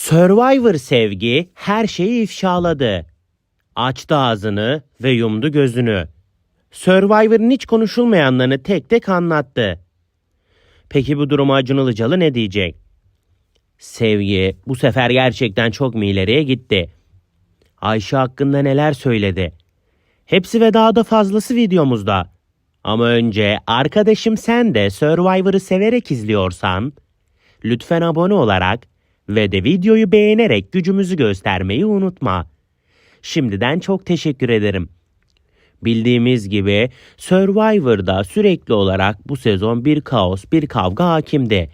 Survivor sevgi her şeyi ifşaladı. Açtı ağzını ve yumdu gözünü. Survivor'ın hiç konuşulmayanlarını tek tek anlattı. Peki bu duruma Acun Ilıcalı ne diyecek? Sevgi bu sefer gerçekten çok mu ileriye gitti? Ayşe hakkında neler söyledi? Hepsi ve daha da fazlası videomuzda. Ama önce arkadaşım sen de Survivor'ı severek izliyorsan lütfen abone olarak ve de videoyu beğenerek gücümüzü göstermeyi unutma. Şimdiden çok teşekkür ederim. Bildiğimiz gibi Survivor'da sürekli olarak bu sezon bir kaos, bir kavga hakimdi.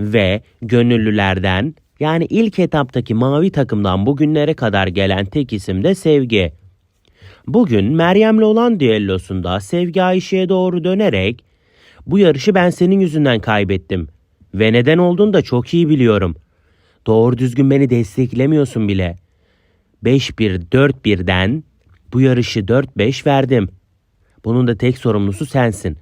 Ve gönüllülerden yani ilk etaptaki mavi takımdan bugünlere kadar gelen tek isim de Sevgi. Bugün Meryem'le olan düellosunda Sevgi Ayşe'ye doğru dönerek bu yarışı ben senin yüzünden kaybettim ve neden olduğunu da çok iyi biliyorum. Doğru düzgün beni desteklemiyorsun bile. 5-1 4-1'den bu yarışı 4-5 verdim. Bunun da tek sorumlusu sensin.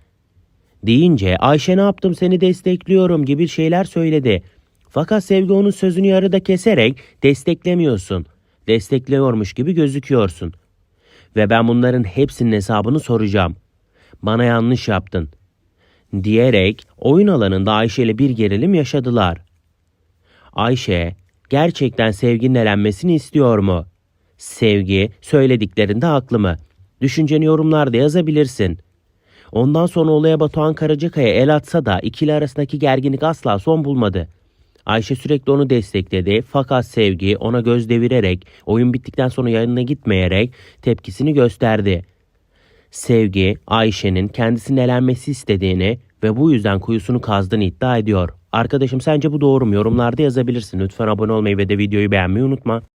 Deyince Ayşe ne yaptım seni destekliyorum gibi şeyler söyledi. Fakat Sevgi onun sözünü yarıda keserek desteklemiyorsun. Destekliyormuş gibi gözüküyorsun. Ve ben bunların hepsinin hesabını soracağım. Bana yanlış yaptın. Diyerek oyun alanında Ayşe ile bir gerilim yaşadılar. Ayşe gerçekten sevginin elenmesini istiyor mu? Sevgi söylediklerinde haklı mı? Düşünceni yorumlarda yazabilirsin. Ondan sonra olaya Batuhan Karacakaya el atsa da ikili arasındaki gerginlik asla son bulmadı. Ayşe sürekli onu destekledi fakat Sevgi ona göz devirerek oyun bittikten sonra yanına gitmeyerek tepkisini gösterdi. Sevgi Ayşe'nin kendisinin elenmesi istediğini ve bu yüzden kuyusunu kazdığını iddia ediyor. Arkadaşım sence bu doğru mu? Yorumlarda yazabilirsin. Lütfen abone olmayı ve de videoyu beğenmeyi unutma.